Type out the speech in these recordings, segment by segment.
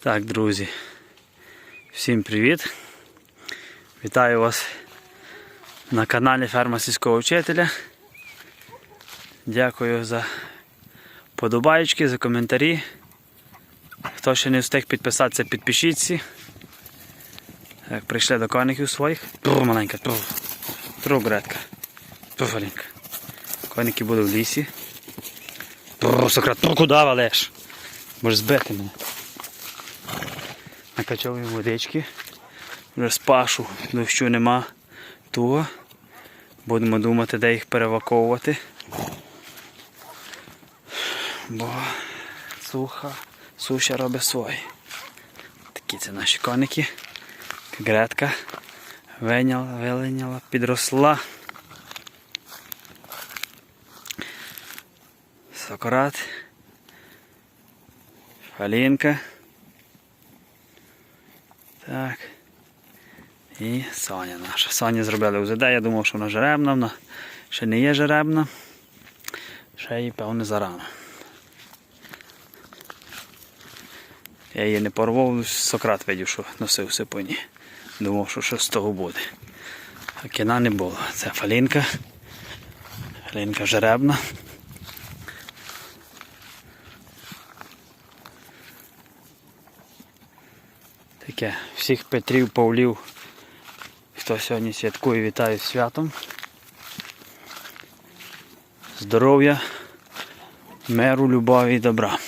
Так, друзі, всім привіт! Вітаю вас на каналі Ферма сільського вчителя. Дякую за подобаєчки, за коментарі. Хто ще не встиг підписатися, підпишіться. Так, прийшли до коників своїх. Тру, маленька, тру. Тру, гретка. Тру, маленька. Коники були в лісі. Тру, Сократ, тру, куди валеш? Можеш збити мене. Накачав їм водички. Вже спашу, дощу нема того. Будемо думати, де їх переваковувати. Бо суха, суша робить свої. Такі це наші коники. Гретка виняла, вилиняла, підросла. Сократ. Фалінка. Так. І Соня наша. Соня зробили УЗД, я думав, що вона жеребна, вона ще не є жеребна. Ще їй, певне, зарано. Я її не порвав, Сократ видів, що носив сипоні. Думав, що щось з того буде. А кіна не було. Це фалінка. Фалінка жеребна. Таке, всіх Петрів, Павлів, хто сьогодні святкує, вітаю з святом. Здоров'я, миру, любові і добра.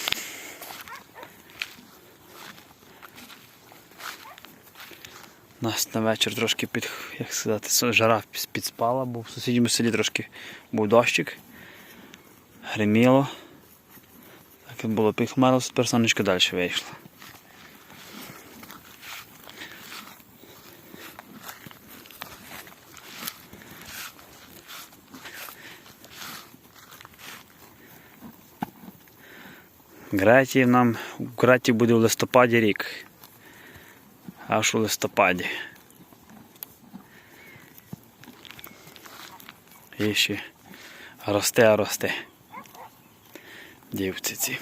Нас на вечір трошки під, як сказати, жара підспала, бо в сусідньому селі трошки був дощик. Гриміло. Так і було підхмарило, тепер сонечко далі вийшло. Граті нам у Граті буде в листопаді рік. Аж у листопаді. І ще росте, росте. Дівці ці.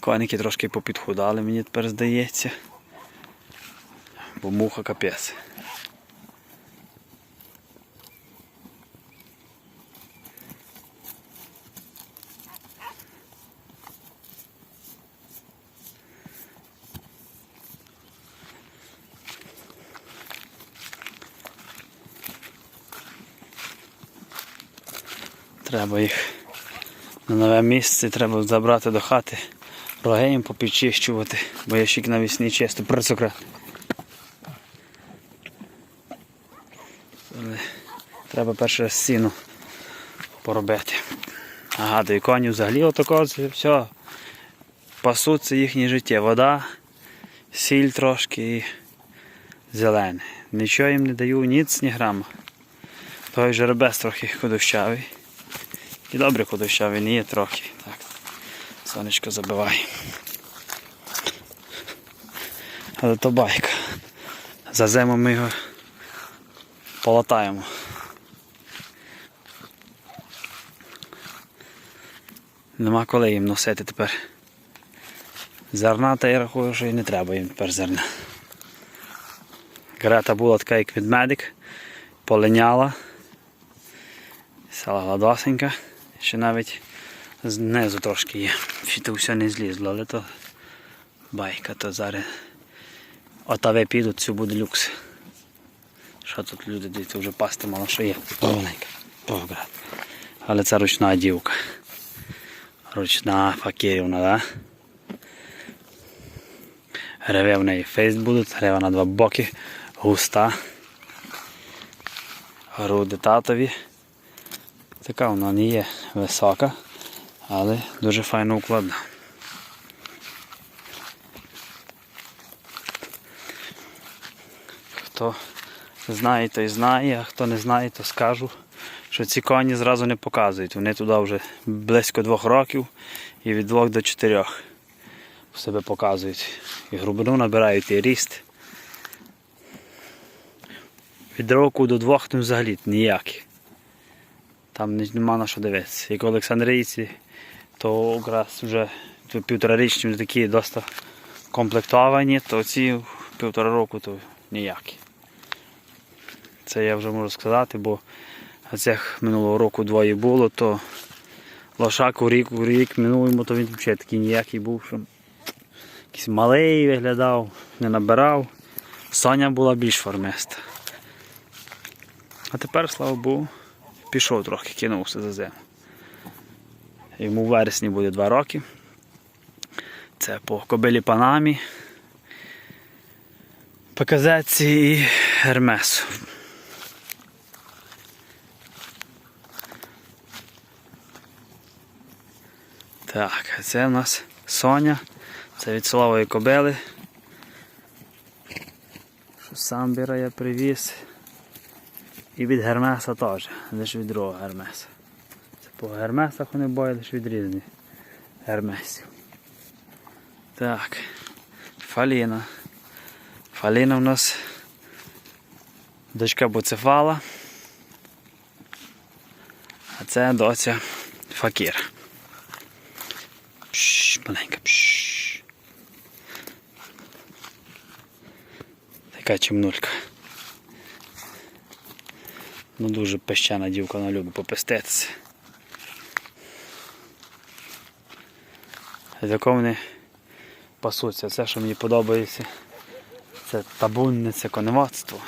Коники трошки попідхудали, мені тепер здається. Бо муха капець. Треба їх на нове місце, треба забрати до хати, роги їм попідчищувати, бо я ще навесні чисто прицукра. Але Треба перше сіну поробити. Нагадую, коні взагалі отако все. Пасуться їхнє життя. Вода, сіль трошки і зелене. Нічого їм не даю, ніц, ні грама. Той жеребець трохи худощавий. І добре худощавий, не є трохи. Так. Сонечко забиває. Але то байка. За зиму ми його полатаємо. Нема коли їм носити тепер. Зерна, та я рахую, що і не треба їм тепер зерна. Грета була така, як ведмедик, полиняла. Сала гладосенька. Ще навіть знизу трошки є. Ще то все не злізло, але то байка, то зараз отаве підуть, це буде люкс. Що тут люди дивіться, вже пасти мало що є. Добре. Але це ручна дівка. Ручна факірівна, да? Реве в неї фейс будуть, реве на два боки, густа. Груди татові. Така вона не є висока, але дуже файно укладна. Хто знає, той знає, а хто не знає, то скажу, що ці коні зразу не показують. Вони туди вже близько двох років і від двох до чотирьох себе показують. І грубину набирають, і ріст. Від року до двох то взагалі ніякий. Там нема на що дивитися. Як Олександрійці, то якраз вже то півторарічні вже такі досить комплектовані, то ці півтора року то ніякі. Це я вже можу сказати, бо цих минулого року двоє було, то лошак у рік, у рік минулому, то він взагалі такий ніякий був, що якийсь малий виглядав, не набирав. Соня була більш формиста. А тепер, слава Богу, пішов трохи, кинувся за зиму. Йому в вересні буде 2 роки. Це по кобилі Панамі, ПКЗ і Гермесу. Так, це у нас Соня. Це від Солової кобили. Що самбіра я привіз. І від Гермеса теж, лише від другого Гермеса. Це по Гермесах вони боять лише від різних Гермесів. Так. Фаліна. Фаліна у нас дочка Буцефала. А це доця Факір. Пшш, маленька, пшш. Така чимнулька. Ну дуже пещана дівка, вона любить попеститися. Якого вони пасуться. Це, що мені подобається, це табунне, це коневодство.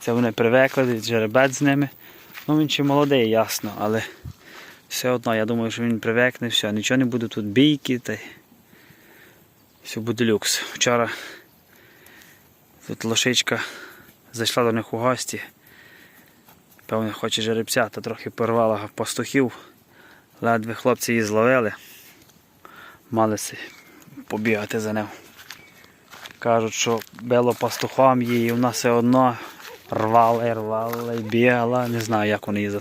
Це вони привикли, жеребець з ними. Ну він ще молодий, ясно, але все одно, я думаю, що він привикне, все, нічого не буде тут бійки, та все буде люкс. Вчора тут лошичка зайшла до них у гості. Певне, хоче жеребця, то трохи порвала пастухів. Ледве хлопці її зловили. Мали побігати за ним. Кажуть, що било пастухом її, і вона все одно рвала і рвала і бігала. Не знаю, як вони її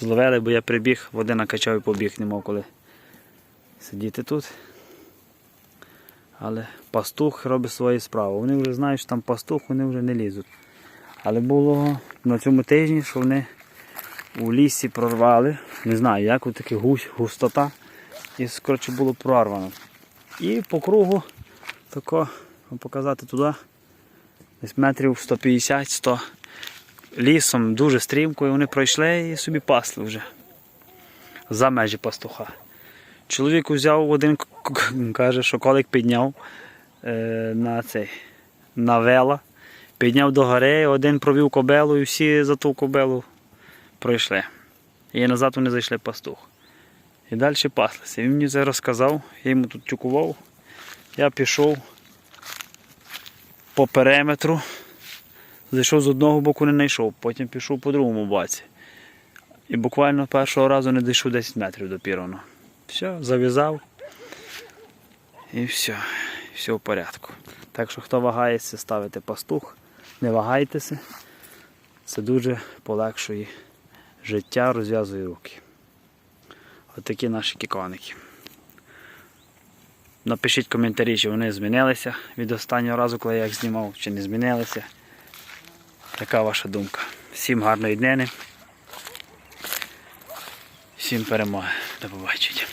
зловили, бо я прибіг, води накачав і побіг, не мав коли сидіти тут. Але пастух робить свою справу. Вони вже знають, що там пастух, вони вже не лізуть. Але було на цьому тижні, що вони у лісі прорвали. Не знаю, як от таки гусь, густота. І коротше було прорвано. І по кругу тако показати туди. Десь метрів 150-100 лісом дуже стрімко, і вони пройшли і собі пасли вже за межі пастуха. Чоловік взяв один, каже, що колик підняв е, на цей на вела, підняв до гори, один провів кобелу і всі за ту кобелу пройшли. І назад вони зайшли пастух. І далі паслися. Він мені це розказав, я йому тут тюкував. Я пішов по периметру, зайшов з одного боку, не знайшов, потім пішов по другому боці. І буквально першого разу не дійшов 10 метрів до пірвану. Все, зав'язав. І все, все в порядку. Так що хто вагається ставити пастух, не вагайтеся. Це дуже полегшує життя, розв'язує руки. От наші кіконики. Напишіть коментарі, чи вони змінилися від останнього разу, коли я їх знімав, чи не змінилися. Яка ваша думка? Всім гарної днини. Всім перемоги. До побачення.